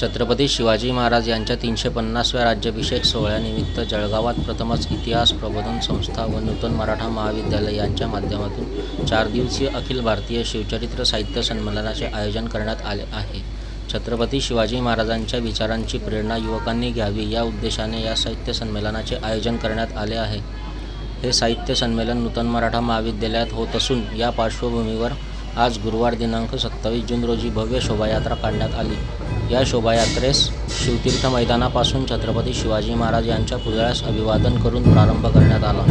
छत्रपती शिवाजी महाराज यांच्या तीनशे पन्नासव्या राज्याभिषेक सोहळ्यानिमित्त जळगावात प्रथमच इतिहास प्रबोधन संस्था व नूतन मराठा महाविद्यालय यांच्या माध्यमातून चार दिवसीय अखिल भारतीय शिवचरित्र साहित्य संमेलनाचे आयोजन करण्यात आले आहे. छत्रपती शिवाजी महाराजांच्या विचारांची प्रेरणा युवकांनी घ्यावी या उद्देशाने या साहित्य संमेलनाचे आयोजन करण्यात आले आहे. हे साहित्य संमेलन नूतन मराठा महाविद्यालयात होत असून या पार्श्वभूमीवर आज गुरुवार दिनांक सत्तावीस जून रोजी भव्य शोभायात्रा काढण्यात आली. या शोभायात्रेस शिवतीर्थ मैदानापासून छत्रपती शिवाजी महाराज यांच्या पुतळ्यास अभिवादन करून प्रारंभ करण्यात आला.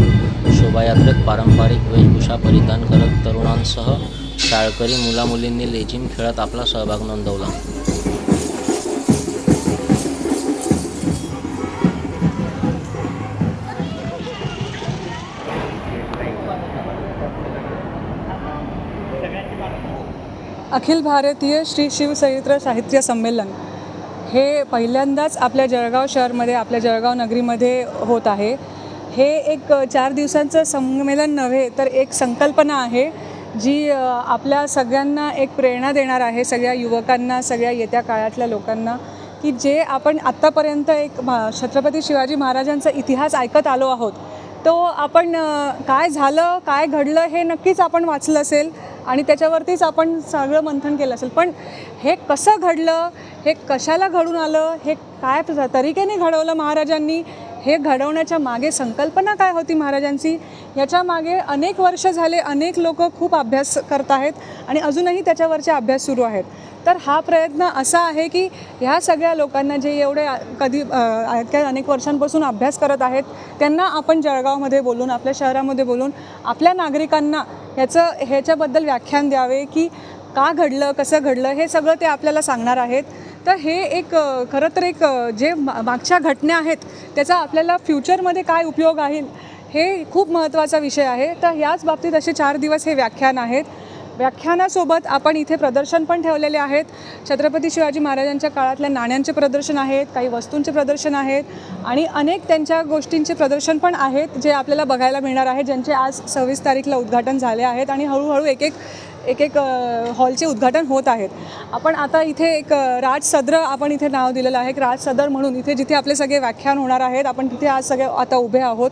शोभायात्रेत पारंपरिक वेशभूषा परिधान करत तरुणांसह शाळकरी मुलामुलींनी लेझिम खेळत आपला सहभाग नोंदवला. अखिल भारतीय श्री शिवचरित्र साहित्य संमेलन हे पहिल्यांदाच आपल्या जळगाव शहरमध्ये आपल्या जळगाव नगरीमध्ये होत आहे. हे एक चार दिवसांचं संमेलन नव्हे तर एक संकल्पना आहे जी आपल्या सगळ्यांना एक प्रेरणा देणार आहे सगळ्या युवकांना सगळ्या येत्या काळातल्या लोकांना की जे आपण आत्तापर्यंत एक छत्रपती शिवाजी महाराजांचा इतिहास ऐकत आलो आहोत. तो आपण काय झालं काय घडलं हे नक्कीच आपण वाचलं असेल. आणि त्याच्यावरतीच आपण सगळं मंथन केलं असेल. पण हे कसं घडलं हे कशाला घडून आलं हे काय तरीकेने घडवलं महाराजांनी हे घडवण्याच्या मागे संकल्पना काय होती महाराजांची? याच्या मागे अनेक वर्ष झाले अनेक लोक खूप अभ्यास करत आहेत आणि अजूनही त्याच्यावरचे अभ्यास सुरू आहेत. तर हा प्रयत्न असा आहे की ह्या सगळ्या लोकांना जे एवढे कधी इतक्या अनेक वर्षांपासून अभ्यास करत आहेत त्यांना आपण जळगावमध्ये बोलून आपल्या शहरामध्ये बोलून आपल्या नागरिकांना ह्याचं ह्याच्याबद्दल व्याख्यान द्यावे की का घडलं कसं घडलं हे सगळं ते आपल्याला सांगणार आहेत. तर हे एक खरं तर एक जे मा- मागच्या घटना आहेत त्याचा आपल्याला फ्युचरमध्ये काय उपयोग आहे हे खूप महत्त्वाचा विषय आहे. तर ह्याच बाबतीत असे चार दिवस हे व्याख्यान आहेत. व्याख्यानासोबत आपण इथे प्रदर्शन पण ठेवलेले आहेत. छत्रपती शिवाजी महाराजांच्या काळातल्या नाण्यांचे प्रदर्शन आहेत काही वस्तूंचे प्रदर्शन आहेत आणि अनेक त्यांच्या गोष्टींचे प्रदर्शन पण आहेत जे आपल्याला बघायला मिळणार आहे ज्यांचे आज सव्वीस तारीखला उद्घाटन झाले आहेत आणि हळूहळू एक एक एक एक हॉलचे उद्घाटन होत आहेत. आपण आता इथे एक राज सदर आपण इथे नाव दिलेलं आहे एक राज सदर म्हणून इथे जिथे आपले सगळे व्याख्यान होणार आहेत आपण तिथे आज सगळे आता उभे आहोत.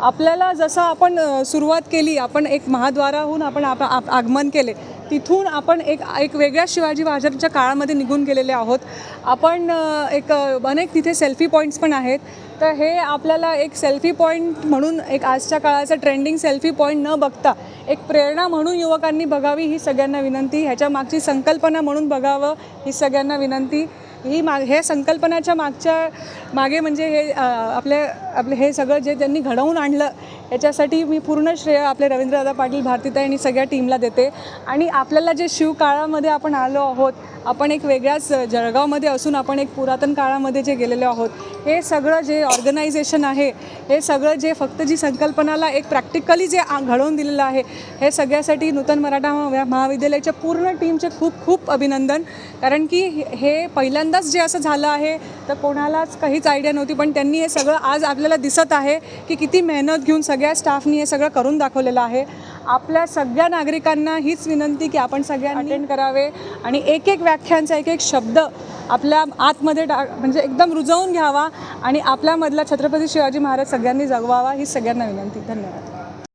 आपल्याला जसं आपण सुरुवात केली आपण एक महाद्वाराहून आपण आप आगमन केले तिथून आपण एक एक वेगळ्या शिवाजी महाराजांच्या काळामध्ये निघून गेलेले आहोत. आपण एक अनेक तिथे सेल्फी पॉईंट्स पण आहेत. तर हे आपल्याला एक सेल्फी पॉईंट म्हणून एक आजच्या काळाचं ट्रेंडिंग सेल्फी पॉईंट न बघता एक प्रेरणा म्हणून युवकांनी बघावी ही सगळ्यांना विनंती. ह्याच्या मागची संकल्पना म्हणून बघावं ही सगळ्यांना विनंती. ही माग हे संकल्पनाच्या मागच्या मागे म्हणजे हे आपल्या आपलं हे सगळं जे त्यांनी घडवून आणलं याच्यासाठी मी पूर्ण श्रेय आपले रवींद्रदादा पाटील भारतीताई आणि सगळ्या टीमला देते. आणि आपल्याला जे शिवकाळामध्ये आपण आलो आहोत आपण एक वेगळ्याच जळगावमध्ये असून आपण एक पुरातन काळामध्ये जे गेलेलो आहोत हे सगळं जे ऑर्गनायझेशन आहे हे सगळं जे फक्त जी संकल्पनाला एक प्रॅक्टिकली जे आ- घडवून दिलेलं आहे हे सगळ्यासाठी नूतन मराठा महाविद्यालयाच्या पूर्ण टीमचे खूप खूप अभिनंदन. कारण की हे पहिल्यांदाच जे असं झालं आहे तर कोणालाच काहीच आयडिया नव्हती पण त्यांनी हे सगळं आज आपल्याला दिसत आहे की किती मेहनत घेऊन सगळ्या स्टाफनी हे सगळं करून दाखवलेलं आहे. आपल्या सगळ्या नागरिकांना हीच विनंती की आपण सगळ्यांनी अटेंड करावे आणि एक एक व्याख्यानचा एक एक शब्द आपल्या आतमध्ये टा म्हणजे एकदम रुजवून घ्यावा आणि आपल्यामधला छत्रपती शिवाजी महाराज सगळ्यांनी जगवावा ही सगळ्यांना विनंती. धन्यवाद.